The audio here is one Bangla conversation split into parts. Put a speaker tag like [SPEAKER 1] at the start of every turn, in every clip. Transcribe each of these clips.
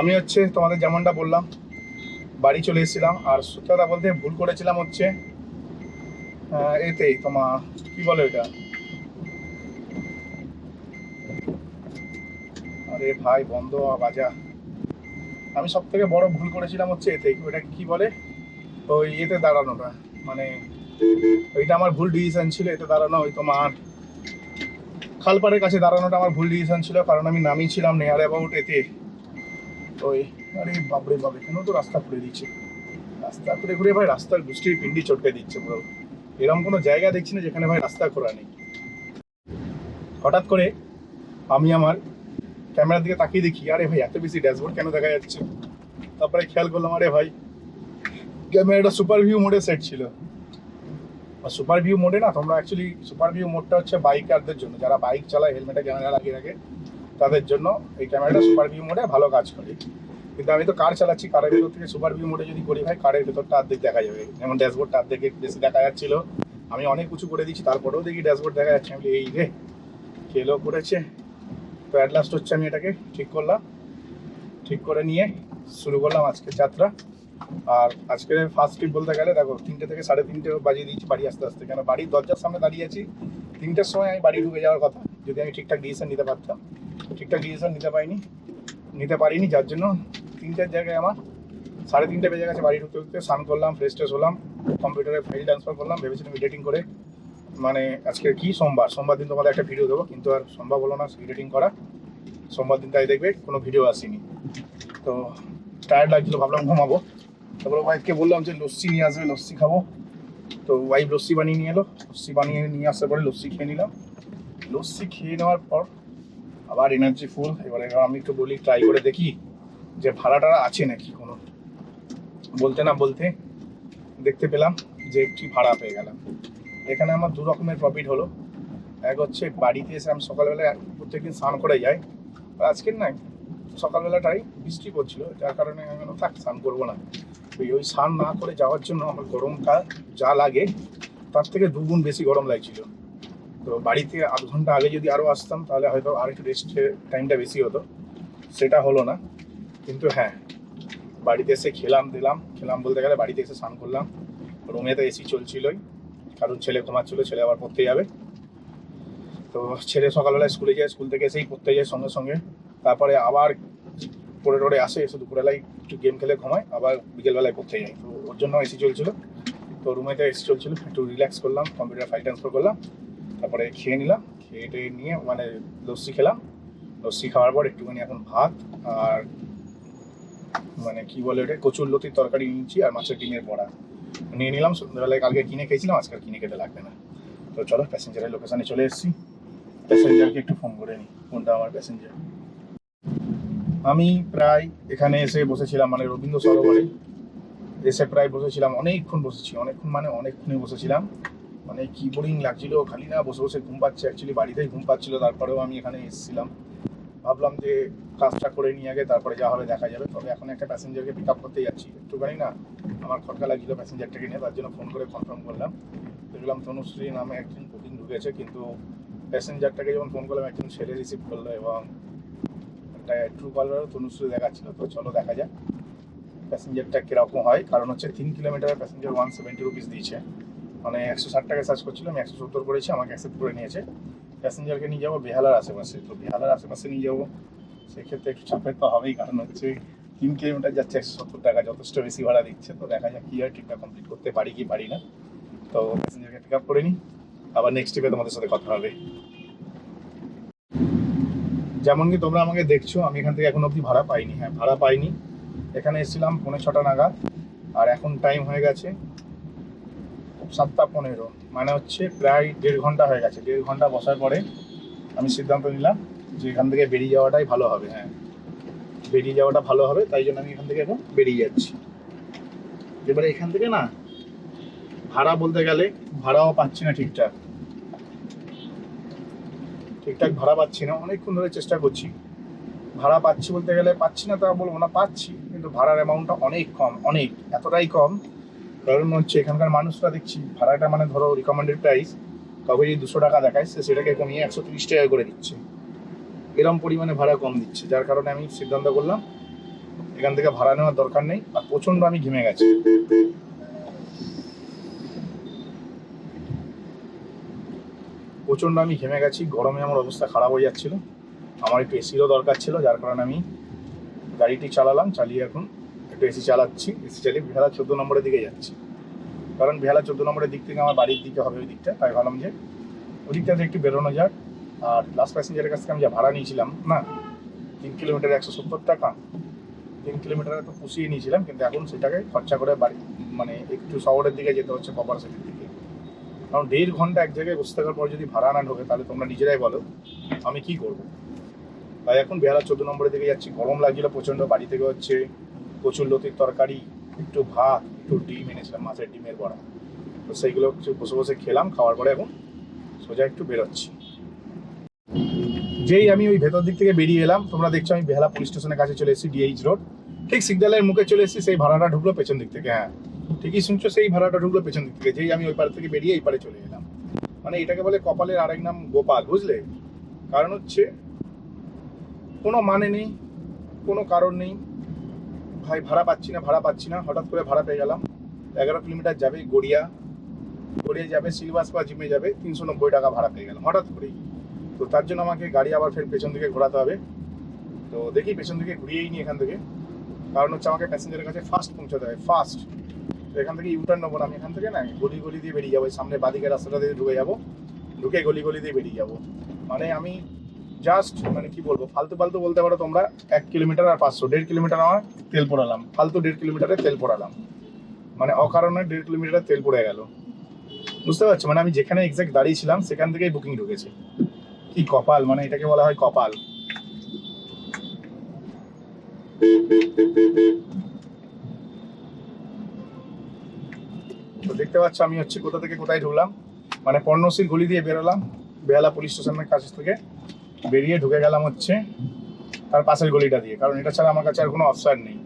[SPEAKER 1] আমি হচ্ছে তোমাদের যেমনটা বললাম, বাড়ি চলে এসেছিলাম আর সত্যি কথা বলতে ভুল করেছিলাম হচ্ছে এতেই তোমার কি বলে এটা আরে ভাই, বন্ধ বাজা। আমি সব থেকে বড় ভুল করেছিলাম হচ্ছে এতে ওটা কি বলে? ওই এতে দাঁড়ানোটা মানে ওইটা আমার ভুল ডিসিশন ছিল, এতে দাঁড়ানো, ওই তোমার খালপাড়ের কাছে দাঁড়ানোটা আমার ভুল ডিসিশন ছিল, কারণ আমি নামিয়েছিলাম নেয়ার অ্যাবাউট এতে। ওই, আরে বাবরে বাবরে কেন তো রাস্তা করে দিচ্ছে। রাস্তা করে ঘুরে ভাই, রাস্তার গুষ্টির পিন্ডি চটকে দিচ্ছে পুরো। এরকম কোনো জায়গা দেখছি না যেখানে ভাই রাস্তা করা নেই। হঠাৎ করে আমি আমার ক্যামেরার দিকে তাকিয়ে দেখি, আরে ভাই, এত বেশি ড্যাশবোর্ড কেন দেখা যাচ্ছে? তারপরে খেয়াল করলাম, আরে ভাই, ক্যামেরাটা সুপার ভিউ মোডে সেট ছিল। সুপার ভিউ মোডে না, তোমরা অ্যাকচুয়ালি সুপার ভিউ মোডটা হচ্ছে বাইকারদের জন্য। যারা বাইক চালায়, হেলমেটে ক্যামেরা লাগিয়ে রাখে তাদের জন্য এই ক্যামেরাটা সুপার ভিউ মোডে ভালো কাজ করে। কিন্তু আমি তো কার চালাচ্ছি কারের ভেতর থেকে সুপার ভিউ মোডে যদি করি ভাই কারের ভেতরটা অর্ধেক দেখা যাবে। যেমন ড্যাশবোর্ডটা অর্ধেক বেশি দেখা যাচ্ছিল। আমি অনেক উঁচু করে দিচ্ছি তারপরেও দেখি ড্যাশবোর্ড দেখা যাচ্ছে। আমি এই রে খেলো করেছে। তো অ্যাট লাস্ট হচ্ছে আমি এটাকে ঠিক করলাম। ঠিক করে নিয়ে শুরু করলাম আজকের যাত্রা। আর আজকে ফার্স্ট ট্রিপ বলতে গেলে, দেখো, তিনটে থেকে সাড়ে তিনটে বাজিয়ে দিয়েছি বাড়ি আসতে আসতে। কেন? বাড়ির দরজার সামনে দাঁড়িয়ে আছি। তিনটের সময় আমি বাড়ি ঢুকে যাওয়ার কথা, যদি আমি ঠিকঠাক ডিসিশন নিতে পারতাম। ঠিকঠাক ডিসিশন নিতে পারিনি। নিতে পারিনি, যার জন্য তিনটের জায়গায় আমার সাড়ে তিনটে বেজে গেছে বাড়ি ঢুকতে ঢুকতে। স্নান করলাম ফ্রেশ ট্রেশ হলাম কম্পিউটারে ফাইল ট্রান্সফার করলাম, ভেবেছিলাম এডিটিং করে মানে আজকে কি? সোমবার। সোমবার দিন তোমাদের একটা ভিডিও দেবো, কিন্তু আর সম্ভব হলো না এডিটিং করা। সোমবার দিন তাই দেখবে, কোনো ভিডিও আসেনি। তো টায়ার্ড লাগছিল, ভাবলাম ঘুমাবো। তারপরে ওয়াইফকে বললাম যে, লস্যি নিয়ে আসবে, লস্যি খাব। তো ওয়াইফ লস্যি বানিয়ে নিয়ে এলো। লস্যি বানিয়ে নিয়ে আসার পরে লস্যি খেয়ে নিলাম। লস্যি খেয়ে নেওয়ার পর আবার এনার্জি ফুল এবারে আমি একটু বলি ট্রাই করে দেখি যে ভাড়াটা আছে নাকি কোনো। বলতে না বলতে দেখতে পেলাম যে একটি ভাড়া পেয়ে গেলাম। এখানে আমার দু রকমের প্রফিট হলো। এক হচ্ছে বাড়িতে এসে আমি সকালবেলা প্রত্যেকদিন স্নান করে যাই। আজকের না সকালবেলাটাই বৃষ্টি পড়ছিল, যার কারণে আমি থাক, স্নান করব না। ওই ওই স্নান না করে যাওয়ার জন্য আমার গরমটা যা লাগে, তার থেকে দুগুণ বেশি গরম লাগছিল। তো বাড়িতে আধ ঘণ্টা আগে যদি আরও আসতাম, তাহলে হয়তো আর একটু রেস্টের টাইমটা বেশি হতো। সেটা হলো না। কিন্তু হ্যাঁ বাড়িতে এসে খেলাম, দিলাম। খেলাম বলতে গেলে বাড়িতে এসে স্নান করলাম। রুমে তো এসি চলছিলই। কারণ ছেলে ঘুমাচ্ছিল, ছেলে আবার পড়তে যাবে। তো ছেলে সকালবেলা স্কুলে যায়, স্কুল থেকে এসেই পড়তে যায় সঙ্গে সঙ্গে। তারপরে আবার পড়ে টড়ে আসে, এসে দুপুরবেলায় একটু গেম খেলে ঘুমায়, আবার বিকেলবেলায় পড়তে যায়। তো ওর জন্য এসি চলছিল। তো রুমেতে এসি চলছিল, একটু রিল্যাক্স করলাম কম্পিউটার ফাইল ট্রান্সফার করলাম। তারপরে খেয়ে নিলাম, খেয়ে টেয়ে নিয়ে মানে লস্যি খেলাম। লস্যি খাওয়ার পর একটুখানি এখন ভাত আর মানে কি বলে ওটা কচুর লতির তরকারি নিয়েছি আর মাছের ডিমের বড়া। নিয়ে নিলাম, সন্ধ্যাবেলায় কালকে কিনে খেয়েছিলাম আজকাল কিনে খেতে লাগবে না। তো চলো, প্যাসেঞ্জারের লোকেশানে চলে এসেছি। প্যাসেঞ্জারকে একটু ফোন করে নিই ফোনটা আমার প্যাসেঞ্জার আমি প্রায় এখানে এসে বসেছিলাম মানে রবীন্দ্র সরোবরে। এসে প্রায় বসেছিলাম, অনেকক্ষণ বসেছি, অনেকক্ষণ মানে অনেকক্ষণই বসেছিলাম। মানে কি বোরিং লাগছিল, খালি না, বসে বসে ঘুম পাচ্ছে অ্যাকচুয়ালি বাড়িতেই ঘুম পাচ্ছিল, তারপরেও আমি এখানে এসেছিলাম। ভাবলাম যে কাজটা করে নিয়ে আগে, তারপরে যা হবে দেখা যাবে। তবে এখন একটা প্যাসেঞ্জারকে পিক আপ করতে যাচ্ছি। একটুখানি না, আমার খটকা লাগছিল প্যাসেঞ্জারটাকে নিয়ে, তার জন্য ফোন করে কনফার্ম করলাম। দেখলাম তনুশ্রী নামে একজন বুকিং ঢুকেছে, কিন্তু প্যাসেঞ্জারটাকে যখন ফোন করলাম, একজন ছেলে রিসিভ করল এবং একটা ট্রু কলারও তনুশ্রী দেখাচ্ছিল। তো চলো দেখা যাক। প্যাসেঞ্জারটা কীরকম হয়। কারণ হচ্ছে তিন কিলোমিটারের প্যাসেঞ্জার ওয়ান সেভেন্টি রুপিস দিয়েছে। মানে একশো ষাট টাকা সার্চ করছিলাম একশো সত্তর করেছি, আমাকে অ্যাকসেপ্ট করে নিয়েছে। প্যাসেঞ্জারকে নিয়ে যাব, বেহালার আশেপাশে, তো বেহালার আশেপাশে নিয়ে যাব। সেক্ষেত্রে একটু চাপের তো হবেই, কারণ হচ্ছে তিন কিলোমিটার যাচ্ছে একশো সত্তর টাকা, যথেষ্ট বেশি ভাড়া দিচ্ছে, তো দেখা যাক কী হয় ঠিকঠাক কমপ্লিট করতে পারি কি পারি না। তো প্যাসেঞ্জারকে পিক আপ করে নিই, আবার নেক্সট ট্রিপে তোমাদের সাথে কথা হবে। যেমন কি তোমরা আমাকে দেখছ, আমি এখান থেকে এখন অবধি ভাড়া পাইনি। হ্যাঁ ভাড়া পাইনি। এখানে এসেছিলাম, পৌনে ছটা নাগাদ, আর এখন টাইম হয়ে গেছে সাতটা পনেরো। মানে হচ্ছে প্রায় দেড় ঘণ্টা হয়ে গেছে। দেড় ঘণ্টা বসার পরে আমি সিদ্ধান্ত নিলাম যে এখান থেকে বেরিয়ে যাওয়াটাই ভালো হবে। হ্যাঁ। বেরিয়ে যাওয়াটা ভালো হবে, তাই জন্য আমি এখান থেকে এখন বেরিয়ে যাচ্ছি। এবারে এখান থেকে না, ভাড়া বলতে গেলে ভাড়াও পাচ্ছি না ঠিকঠাক। ঠিকঠাক ভাড়া পাচ্ছি না, অনেকক্ষণ ধরে চেষ্টা করছি। ভাড়া পাচ্ছি বলতে গেলে পাচ্ছি না তা বলব না, পাচ্ছি, কিন্তু ভাড়ার অ্যামাউন্টটা অনেক কম, অনেক, এতটাই কম। কারণ হচ্ছে, এখানকার মানুষরা দেখছি, ভাড়াটা মানে ধরো রিকমেন্ডেড প্রাইস কাউকে যদি দুশো টাকা দেখায়, সে সেটাকে কমিয়ে একশো তিরিশ টাকা করে দিচ্ছে। এরম পরিমাণে ভাড়া কম দিচ্ছে, যার কারণে আমি সিদ্ধান্ত করলাম, এখান থেকে ভাড়া নেওয়ার দরকার নেই, আর প্রচণ্ড আমি ঘেমে গেছি। প্রচণ্ড আমি ঘেমে গেছি, গরমে আমার অবস্থা খারাপ হয়ে যাচ্ছিল। আমার একটু এসিরও দরকার ছিল, যার কারণে আমি গাড়িটি চালালাম, চালিয়ে এখন একটু এসি চালাচ্ছি, এসি চালিয়ে বেহালা চোদ্দ নম্বরের দিকে যাচ্ছি। কারণ বেহালা চোদ্দ নম্বরের দিক থেকে আমার বাড়ির দিকে হবে ওই দিকটা, তাই ভাবলাম যে ওই দিকটাতে একটু বেরোনো যাক। আর লাস্ট প্যাসেঞ্জারের কাছ থেকে আমি যা ভাড়া নিয়েছিলাম, না, তিন কিলোমিটার একশো সত্তর টাকা, তিন কিলোমিটারে তো পুষিয়ে নিয়েছিলাম, কিন্তু এখন সেটাকে খরচা করে বাড়ি মানে একটু শহরের দিকে যেতে হচ্ছে কপার সিটির দিকে। কারণ দেড় ঘণ্টা এক জায়গায় বসে থাকার পর যদি ভাড়া না ঢোকে, তাহলে তোমরা নিজেরাই বলো, আমি কি করব? তাই এখন বেহালা চোদ্দ নম্বরের দিকে যাচ্ছি, গরম লাগছিল প্রচণ্ড, বাড়ি থেকে হচ্ছে প্রচুর লতির তরকারি, একটু ভাত, একটু ডিম এনেছিলাম মাছের ডিমের বড়া। তো সেইগুলো একটু বসে বসে খেলাম, খাওয়ার পরে এখন সোজা একটু বেরোচ্ছি। যেই আমি ওই ভেতর দিক থেকে বেরিয়ে এলাম, তোমরা দেখছ আমি বেহালা পুলিশ স্টেশনের কাছে চলে এসেছি ডিএইচ রোড ঠিক সিগন্যালের মুখে চলে এসেছি, সেই ভাড়াটা ঢুকলো পেছন দিক থেকে হ্যাঁ। ঠিকই শুনছো, সেই ভাড়াটা ঢুকলো পেছন দিক থেকে, যেই আমি ওই পার থেকে বেরিয়ে এই পারে চলে এলাম। মানে এটাকে বলে কপালের আরেক নাম গোপাল, বুঝলে? কারণ হচ্ছে কোনো মানে নেই, কোনো কারণ নেই। ভাই, ভাড়া পাচ্ছি না, ভাড়া পাচ্ছি না। হঠাৎ করে ভাড়া পেয়ে গেলাম। এগারো কিলোমিটার যাবে গড়িয়া। গড়িয়া যাবে সিলভাস বা জিমে যাবে। তিনশো নব্বই টাকা ভাড়া পেয়ে গেলাম, হঠাৎ করেই। তো তার জন্য আমাকে গাড়ি আবার ফের পেছন দিকে ঘোরাতে হবে। তো দেখি পেছন দিকে ঘুরিয়েই নি এখান থেকে। কারণ হচ্ছে আমাকে প্যাসেঞ্জারের কাছে ফার্স্ট পৌঁছাতে হয় ফার্স্ট তো এখান থেকে ইউটার্ন নেব না আমি। এখান থেকে না, গলি গলি দিয়ে বেরিয়ে যাব। সামনে বাদিকে রাস্তাটা দিয়ে ঢুকে যাব। ঢুকে গলি গলি দিয়ে বেরিয়ে যাব। মানে আমি জাস্ট মানে কি বলব, ফালতু ফালতু বলতে পারো তোমরা, এক কিলোমিটার আর পাঁচশো, দেড় কিলোমিটার আমার তেল পোড়ালাম, ফালতু দেড় কিলোমিটারে তেল পোড়ালাম। মানে অকারণে দেড় কিলোমিটার তেল পড়ে গেল। বুঝতে পারছ? মানে আমি যেখানে এক্সাক্ট দাঁড়িয়েছিলাম সেখান থেকেই বুকিং ঢুকেছে। কি কপাল মানে এটাকে বলা হয় কপাল। তো দেখতে পাচ্ছ, আমি হচ্ছে কোথা থেকে কোথায় ঢুকলাম। মানে পর্ণশ্রীর গলি দিয়ে বেরোলাম বেহালা পুলিশ স্টেশনের কাছ থেকে। বেরিয়ে ঢুকে গেলাম হচ্ছে তার পাশের গলিটা দিয়ে, কারণ এটা ছাড়া আমার কাছে আর কোনো অপশন নেই।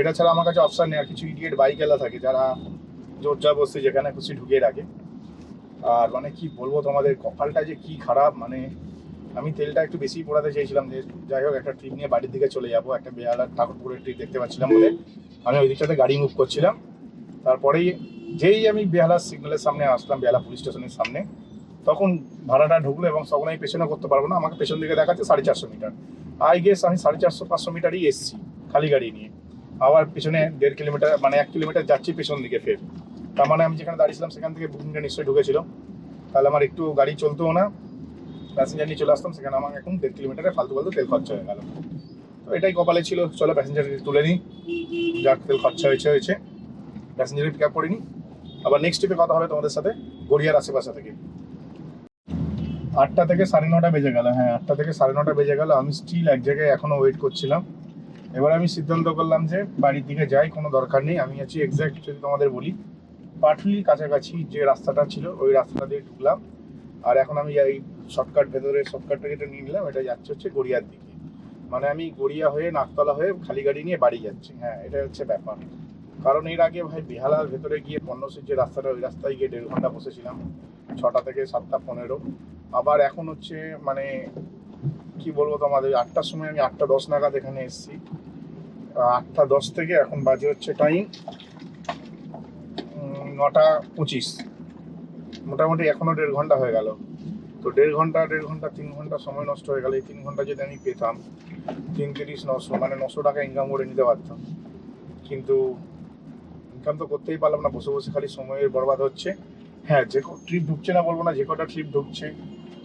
[SPEAKER 1] এটা ছাড়া আমার কাছে অপশন নেই, আর কিছু ইডিয়েট বাইক এলা থাকে যারা জোর বসছে যেখানে খুশি ঢুকিয়ে রাখে। আর মানে কি বলব তোমাদের, কপালটা যে কি খারাপ মানে আমি তেলটা একটু বেশি পোড়াতে চেয়েছিলাম যে যাই হোক, একটা ট্রিপ নিয়ে বাড়ির দিকে চলে যাব, একটা বেহালার ঠাকুরপুরের ট্রিপ দেখতে পাচ্ছিলাম বলে। আমি ওই দিকটাতে গাড়ি মুভ করছিলাম। তারপরেই যেই আমি বেহালার সিগন্যালের সামনে আসলাম, বেহালা পুলিশ স্টেশনের সামনে, তখন ভাড়াটা ঢুকলো এবং তখন আমি পেছনে করতে পারব না, আমাকে পেছন দিকে দেখাচ্ছে সাড়ে চারশো মিটার। আই গেস আমি সাড়ে চারশো, পাঁচশো মিটারই এসছি, খালি গাড়ি নিয়ে। আবার পেছনে দেড় কিলোমিটার মানে এক কিলোমিটার যাচ্ছি পেছন দিকে ফের। তার মানে আমি যেখানে দাঁড়িয়েছিলাম, সেখান থেকে বুকিংটা নিশ্চয়ই ঢুকেছিল। তাহলে আমার একটু গাড়ি চলতেও না। প্যাসেঞ্জার নিয়ে চলে আসতাম, সেখানে আমার এখন দেড় কিলোমিটারে ফালতু ফালতু তেল খরচা হয়ে গেল। তো এটাই কপালে ছিল। চলো প্যাসেঞ্জার তুলে নিই। যাক, তেল খরচা হয়েছে হয়েছে। প্যাসেঞ্জার পিক আপ করে নিই। আবার নেক্সট ট্রিপে কথা হবে তোমাদের সাথে, গড়িয়ার আশেপাশে থেকে। আটটা থেকে সাড়ে নটা বেজে গেল হ্যাঁ আটটা থেকে সাড়ে নটা বেজে গেল। আমি স্টিল এক জায়গায় এখনও ওয়েট করছিলাম। এবার আমি সিদ্ধান্ত করলাম যে বাড়ির দিকে যাই, কোনো দরকার নেই। আমি আছি এক্স্যাক্ট যদি তোমাদের বলি, পাটুলির কাছাকাছি যে রাস্তাটা ছিল, ওই রাস্তাটা দিয়ে ঢুকলাম। আর এখন আমি এই শর্টকাট ভেতরে শর্টকাটটা যেটা নিয়ে নিলাম, এটা যাচ্ছে হচ্ছে গড়িয়ার দিকে। মানে আমি গড়িয়া হয়ে নাকতলা হয়ে খালি গাড়ি নিয়ে বাড়ি যাচ্ছি। হ্যাঁ এটা হচ্ছে ব্যাপার। কারণ এর আগে ভাই বেহালার ভেতরে গিয়ে পণ্যসির যে রাস্তাটা, ওই রাস্তায় গিয়ে দেড় ঘণ্টা বসেছিলাম, ছটা থেকে সাতটা পনেরো। আবার এখন হচ্ছে মানে কি বলব তোমাদের, আটটার সময় আমি আটটা দশ নাগাদ এখানে এসেছি। আটটা দশ থেকে এখন বাজে হচ্ছে টাইম নটা পঁচিশ। মোটামুটি এখনও দেড় ঘণ্টা হয়ে গেল। তো দেড় ঘণ্টা দেড় ঘণ্টা, তিন ঘণ্টা সময় নষ্ট হয়ে গেল। এই তিন ঘণ্টা যদি আমি পেতাম, তিন তিরিশ, নশো মানে নশো টাকা ইনকাম করে নিতে পারতাম। কিন্তু ইনকাম তো করতেই পারলাম না, বসে বসে খালি সময়ের বরবাদ হচ্ছে। হ্যাঁ যে ট্রিপ ঢুকছে না বলব না, যে কটা ট্রিপ ঢুকছে,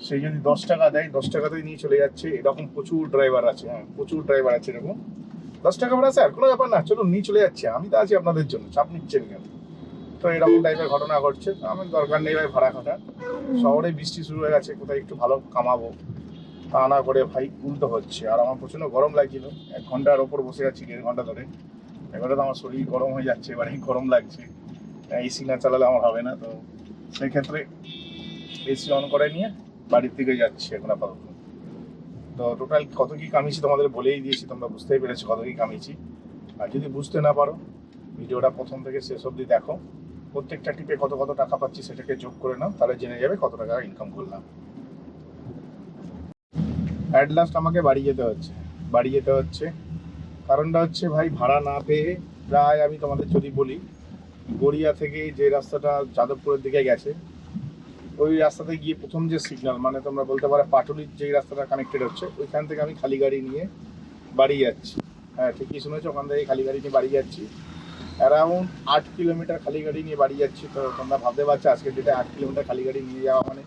[SPEAKER 1] সেই যদি দশ টাকা দেয়, দশ টাকাতেই নিয়ে চলে যাচ্ছে। এরকম প্রচুর ড্রাইভার আছে হ্যাঁ প্রচুর ড্রাইভার আছে এরকম। দশ টাকা ভাড়া স্যার কোনো ব্যাপার না, চলুন নিয়ে চলে যাচ্ছে। আমি তো আছি আপনাদের জন্য, চাপ নিচ্ছেন কেন? তো এরকম টাইপের ঘটনা ঘটছে। তো আমার দরকার নেই ভাই ভাড়া খাটা শহরে বৃষ্টি শুরু হয়ে গেছে, কোথায় একটু ভালো কামাবো। তা না করে ভাই উল্টো হচ্ছে। আর আমার প্রচণ্ড গরম লাগছিল। এক ঘণ্টার ওপর বসে আছি, দেড় ঘণ্টা ধরে। এবারে তো আমার শরীর গরম হয়ে যাচ্ছে এবারে গরম লাগছে। এসি না চালালে আমার হবে না, তো সেই ক্ষেত্রে এসি অন করে নিয়ে বাড়ির দিকে যাচ্ছি এখন আপাতত। তো টোটাল কত কি কামিয়েছি তোমাদের বলেই দিয়েছি, তোমরা বুঝতেই পেরেছ কত কি কামিয়েছি। আর যদি বুঝতে না পারো, ভিডিওটা প্রথম থেকে শেষ অবধি দেখো। প্রত্যেকটা টিপে কত কত টাকা পাচ্ছি সেটাকে যোগ করে নাও, তাহলে জেনে যাবে কত টাকা ইনকাম করলাম। অ্যাট লাস্ট আমাকে বাড়ি যেতে হচ্ছে। বাড়ি যেতে হচ্ছে। কারণটা হচ্ছে ভাই, ভাড়া না পেয়ে প্রায় আমি তোমাদের যদি বলি, গড়িয়া থেকে যে রাস্তাটা যাদবপুরের দিকে গেছে, ওই রাস্তাতে গিয়ে প্রথম যে সিগন্যাল মানে তোমরা বলতে পারো পাটুলির যে রাস্তাটা কানেক্টেড হচ্ছে, ওইখান থেকে আমি খালি গাড়ি নিয়ে বাড়ি যাচ্ছি। হ্যাঁ ঠিকই শুনেছো, ওখান থেকে খালি গাড়ি নিয়ে বাড়ি যাচ্ছি। অ্যারাউন্ড আট কিলোমিটার খালি গাড়ি নিয়ে বাড়ি যাচ্ছি তো তোমরা ভাবতে পারছ আজকের ডেটে আট কিলোমিটার খালি গাড়ি নিয়ে যাওয়া মানে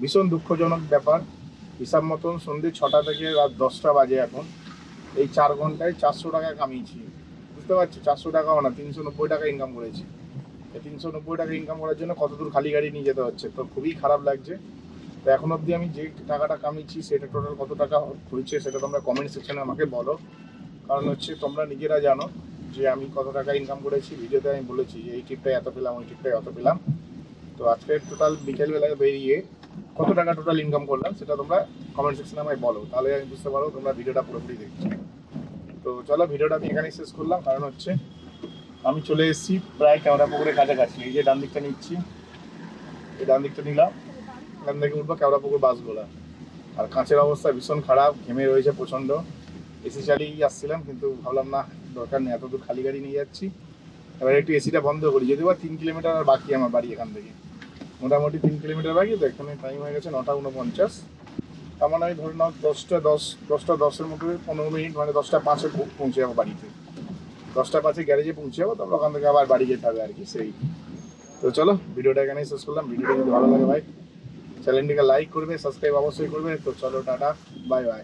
[SPEAKER 1] ভীষণ দুঃখজনক ব্যাপার। হিসাব মতন সন্ধ্যে ছটা থেকে রাত দশটা বাজে এখন। এই চার ঘন্টায় চারশো টাকা কামিয়েছি। বুঝতে পারছি? চারশো টাকাও না, তিনশো নব্বই টাকা ইনকাম করেছি। তিনশো নব্বই টাকা ইনকাম করার জন্য কত দূর খালি গাড়ি নিয়ে যেতে হচ্ছে? তো খুবই খারাপ লাগছে। তো এখন অবধি আমি যে টাকাটা কামিয়েছি, সেটা টোটাল কত টাকা হয়েছে সেটা তোমরা কমেন্ট সেকশনে আমাকে বলো। কারণ হচ্ছে তোমরা নিজেরা জানো। যে আমি কত টাকা ইনকাম করেছি, ভিডিওতে আমি বলেছি যে এই ট্রিপটায় এত পেলাম, ওই ট্রিপটায় এত পেলাম। তো আজকে টোটাল বিকেলবেলায় বেরিয়ে কত টাকা টোটাল ইনকাম করলাম সেটা তোমরা কমেন্ট সেকশনে আমায় বলো, তাহলে আমি বুঝতে পারো তোমরা ভিডিওটা পুরোপুরি দেখছ। তো চলো ভিডিওটা আমি এখানেই শেষ করলাম, কারণ হচ্ছে আমি চলে এসেছি প্রায় ক্যামেরা পুকুরের কাছাকাছি। এই যে ডান দিকটা নিচ্ছি, এই ডান দিকটা নিলাম, এখান থেকে উঠবো কেওড়া পুকুর বাসগুলা। আর কাঁচের অবস্থা ভীষণ খারাপ, ঘেমে রয়েছে প্রচণ্ড। এসি চালিয়েই আসছিলাম, কিন্তু ভাবলাম না দরকার নেই এত দূর খালি গাড়ি নিয়ে যাচ্ছি। এবার একটু এসিটা বন্ধ করি যদিও বা তিন কিলোমিটার আর বাকি আমার বাড়ি এখান থেকে। মোটামুটি তিন কিলোমিটার বাকি, তো এখানে টাইম হয়ে গেছে নটা উনপঞ্চাশ। তার মানে আমি ধরে নাও দশটা দশ, দশটা দশের মতো পনেরো মিনিট মানে দশটা পাঁচে পৌঁছে যাব বাড়িতে। দশটা পাঁচে গ্যারেজে পৌঁছে যাব, তারপর ওখান থেকে আবার বাড়ি যেতে হবে আর কি, সেই। তো চলো, ভিডিওটা এখানেই শেষ করলাম। ভিডিওটা যদি ভালো লাগে ভাই চ্যানেলটিকে লাইক করবে সাবস্ক্রাইব অবশ্যই করবে। তো চলো, টাটা বাই বাই